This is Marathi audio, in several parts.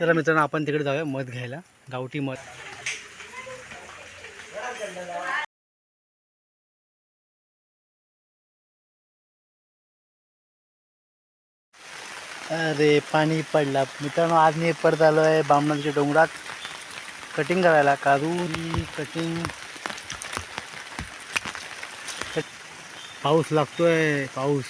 चला मित्रांनो आपण तिकडे जाऊया मध घ्यायला. गावठी मध. अरे पाणी पडला. मित्रांनो आज मी परत आलो आहे बामणांच्या डोंगरात. कटिंग करायला. काजूची कटिंग पाऊस लागतोय पाऊस.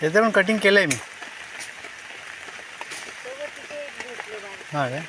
त्याचं पण कटिंग केलं आहे मी हां काय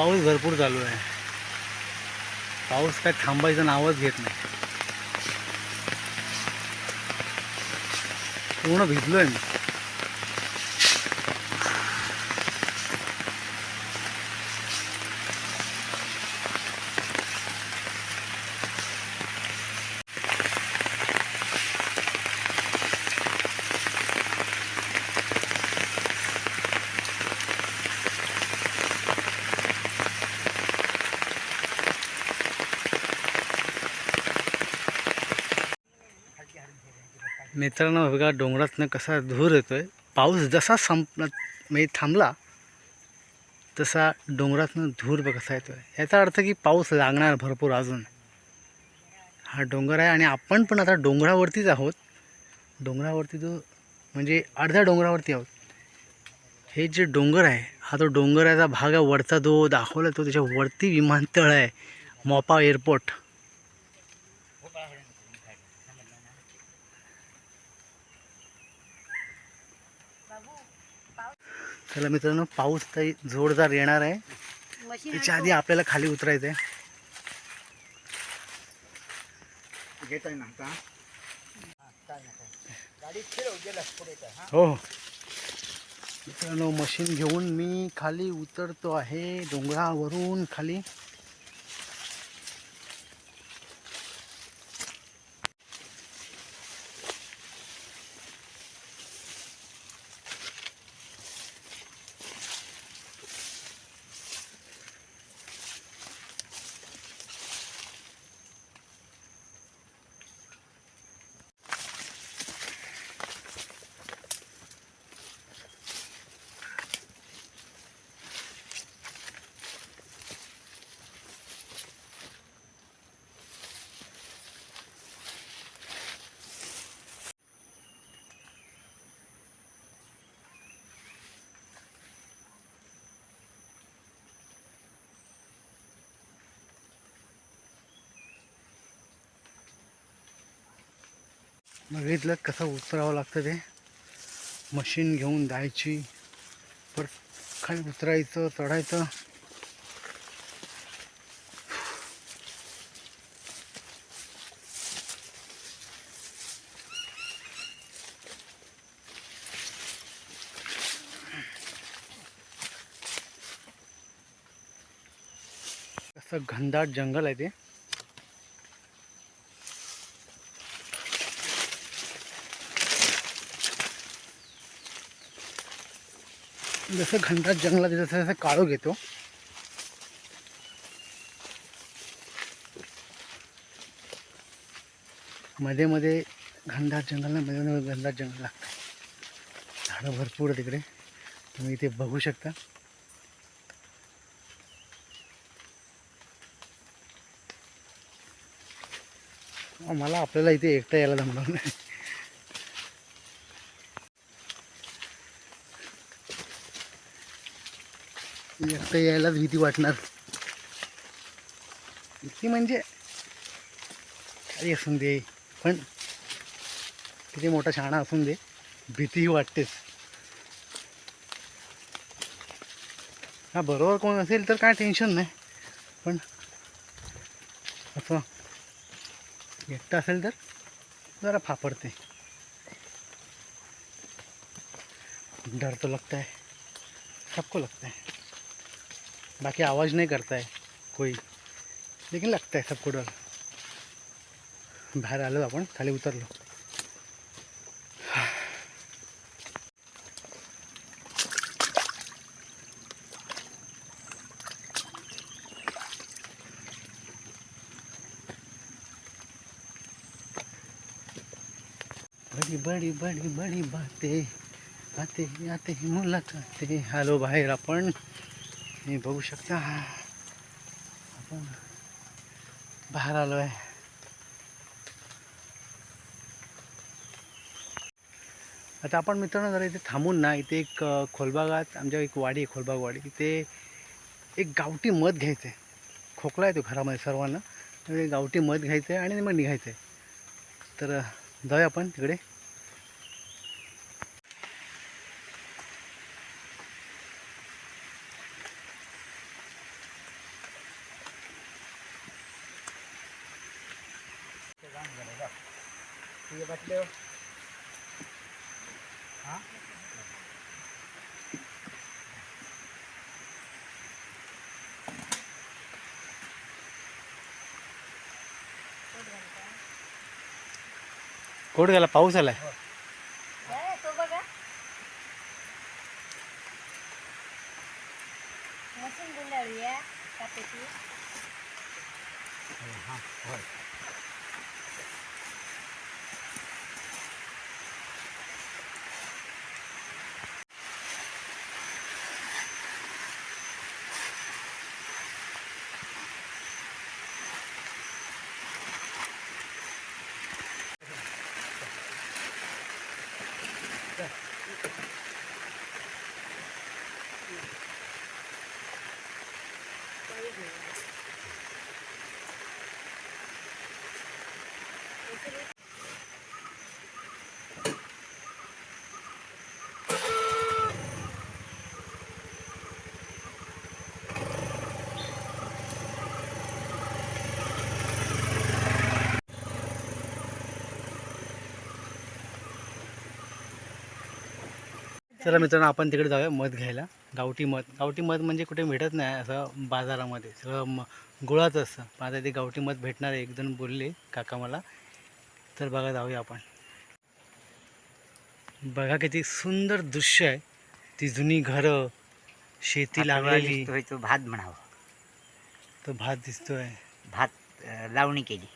पाऊस भरपूर चालू आहे. पाऊस काय थांबायचं नावच घेत नाही. पूर्ण भिजलोय मी. मित्रांनो बघा डोंगरातनं कसा धूर येतो आहे पाऊस जसा संपला म्हणजे थांबला तसा डोंगरातनं धूर कसा येतो आहे याचा अर्थ की पाऊस लागणार भरपूर अजून. हा डोंगर आहे आणि आपण पण आता डोंगरावरतीच आहोत. डोंगरावरती जो म्हणजे अर्ध्या डोंगरावरती आहोत. हे जे डोंगर आहे हा तो डोंगराचा भाग आहे वरचा जो दाखवला तो त्याच्यावरती विमानतळ आहे. मोपा एअरपोर्ट. चला मित्रांनो पाऊस काही जोरदार येणार आहे. त्याच्या आधी आपल्याला खाली उतरायचं आहे. घेत आहे ना आता? हा हो. मित्रांनो मशीन घेऊन मी खाली उतरतो आहे डोंगरावरून खाली. बघितलं कसं उतरावं लागतं ते? मशीन घेऊन जायची. परत खाली उतरायचं चढायचं. कसं घनदाट जंगल आहे ते. जसं घंटा जंगलात जसं जसं काळो घेतो मध्ये मध्ये घनदाट जंगल ना मध्ये मध्ये घनदाट जंगल लागतं. झाडं भरपूर तिकडे. तुम्ही इथे बघू शकता. मला आपल्याला इथे एकटा यायला जमणार नाही. एकटं यायलाच भीती वाटणार. भीती म्हणजे काही असून दे पण किती मोठा शाणा असून दे भीतीही वाटतेच. हा बरोबर कोण असेल तर काय टेन्शन नाही. पण असं एकटं असेल तर जरा फापडते. डर तो लगता है सबको लगता है बाकी आवाज़ नहीं करता है कोई. लेकिन लगता है सबको डर बाहेर आलो आपण खाली उतरलो. बड़ी बड़ी बड़ी बड़ी बातें आते आते ही मुलाखते. हॅलो बाहेर आपण. तुम्ही बघू शकता. आपण बाहेर आलो आहे आता आपण मित्रांनो जरा इथे थांबून ना इथे एक खोलबागात आमच्या एक वाडी आहे खोलबाग वाडी तिथे एक गावठी मध घ्यायचं आहे खोकला येतो घरामध्ये सर्वांना. गावठी मध घ्यायचं आहे आणि मग निघायचं आहे तर जाऊया आपण तिकडे. तुझे बसले हो हा कोट गेला पाऊस आलाय चला मित्रांनो आपण तिकडे जाऊया मध घ्यायला. गावठी मध. गावठी मध म्हणजे कुठे भेटत नाही असं बाजारामध्ये. सगळं म गुळाचं असतं. पण आता ते गावठी मध भेटणार आहे. एक जण बोलले काका मला. तर बघा जाऊया आपण. बघा किती सुंदर दृश्य आहे. ती जुनी घरं शेती लागलेली तो भात म्हणावा. तो भात दिसतोय. भात लावणी केली.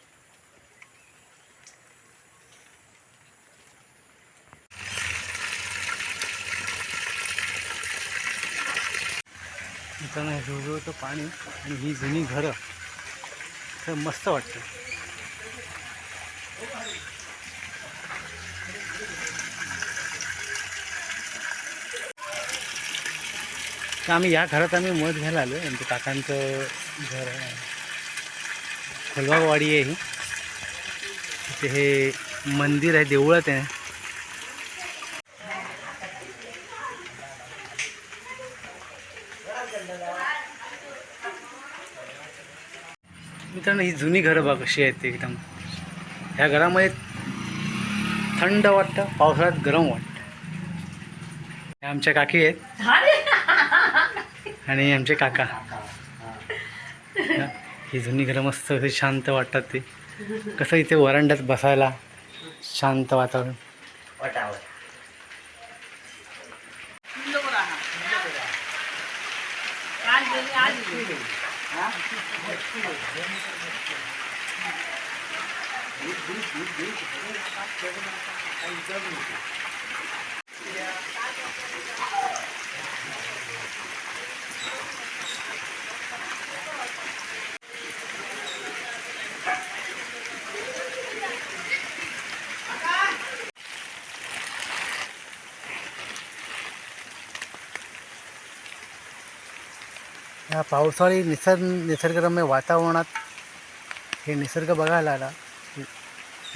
झुळझुळतं पाणी आणि ही जुनी घरं. तर मस्त वाटतं. तर आम्ही या घरात आम्ही मध घ्यायला आलो आमच्या काकांचं घर आहे. खोलबागवाडी आहे ही. तिथे हे मंदिर आहे देवळात आहे. मित्रांनो ही जुनी घरं बघ कशी आहेत एकदम. ह्या घरामध्ये थंड वाटतं पावसाळ्यात गरम वाटतं. आमच्या काकी आहेत. आणि आमचे काका. ही जुनी घरं मस्त शांत वाटतात ते. कसं इथे वरांड्यात बसायला शांत वातावरण. ह्या या पावसाळी निसर्ग निसर्गरम्य वातावरणात हे निसर्ग बघायला आला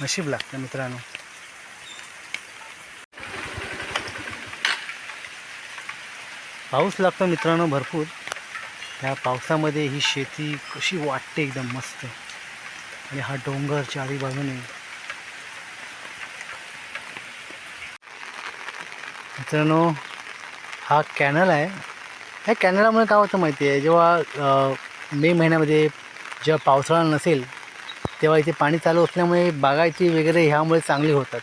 नशीब लागतं मित्रांनो. पाऊस लागतो मित्रांनो भरपूर. त्या पावसामध्ये ही शेती कशी वाटते एकदम मस्त. आणि हा डोंगर चारी बाजूने मित्रांनो हा कॅनल आहे. हे कॅनडामुळे काय होतं माहिती आहे? जेव्हा मे महिन्यामध्ये जेव्हा पावसाळा नसेल तेव्हा इथे पाणी चालू असल्यामुळे बागायती वगैरे ह्यामुळे चांगली होतात.